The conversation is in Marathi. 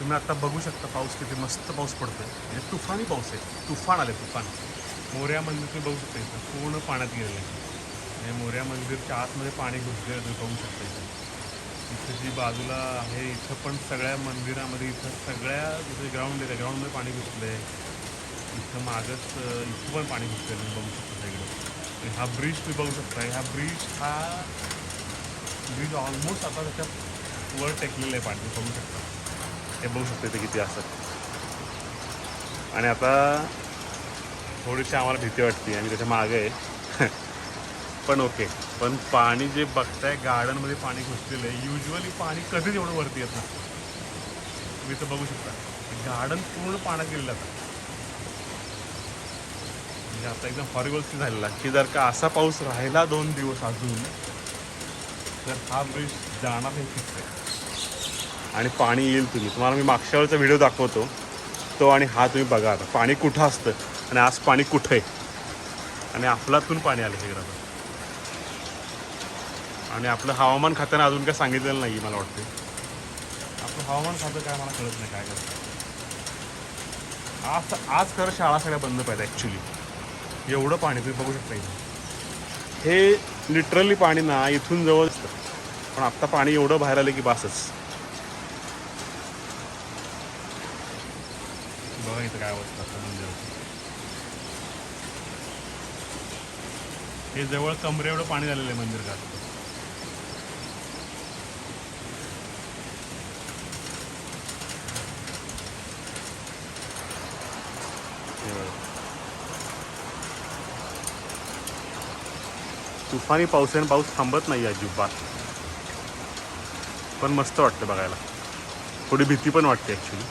तुम्ही आता बघू शकता पाऊस किती मस्त पाऊस पडतोय. म्हणजे तुफानी पाऊस आहे. तुफान आले तुफान. मोर्या मंदिर तुम्ही बघू शकता इथं. पूर्ण पाण्यात गेलेलं आहे. म्हणजे आणि मोर्या मंदिरच्या आतमध्ये पाणी घुसलेलं तुम्ही बघू शकता इथं. इथं जी बाजूला आहे इथं पण सगळ्या मंदिरामध्ये इथं सगळ्या इथं ग्राउंड आहे ग्राउंडमध्ये पाणी घुसलं आहे इथं मागच इथं पण पाणी घुसलेलं तुम्ही बघू शकता सगळं आणि हा ब्रिज तुम्ही बघू शकता. ह्या ब्रिज हा ब्रिज ऑलमोस्ट आता त्याच्या वर टेकलेलं आहे पाणी बघू शकता. हे बघू शकतो इथे किती असतात. आणि आता थोडीशी आम्हाला भीती वाटते आणि त्याच्यामागे आहे पण ओके पण पाणी जे बघताय गार्डनमध्ये पाणी घुसलेलं आहे. युजली पाणी कधीच एवढं वरती येत नसतं तुम्ही तर बघू शकता. गार्डन पूर्ण पाण्यात गेलेलं आता म्हणजे आता एकदम हॉरिबल झालेला की जर का असा पाऊस राहिला दोन दिवस अजून तर हा ब्रिज जाणार नाही फिक्स आहे आणि पाणी येईल तुम्ही. तुम्हाला मी मागच्या वेळचा व्हिडिओ दाखवतो. तो आणि हा तुम्ही बघा आता. पाणी कुठं असतं? आणि आज पाणी कुठं आहे? आणि आपलातून पाणी आलं हे आणि आपलं हवामान खात्यानं अजून काय सांगितलेलं नाही मला वाटते आपलं हवामान खातं काय मला कळत नाही काय करतं. आज आज खरं शाळा सगळ्या बंद पाहिजे ॲक्च्युली एवढं पाणी तुम्ही बघू शकता हे लिटरली पाणी ना इथून जवळ असतं. पण आत्ता पाणी एवढं बाहेर आलं की बासच. बघा इथं काय अवस्था असतं मंदिराची हे जवळ कमरे एवढं पाणी झालेलं आहे मंदिर का तुफानी पाऊस आहे आणि पाऊस थांबत नाही अजिबात पण मस्त वाटतं बघायला थोडी भीती पण वाटते ॲक्च्युली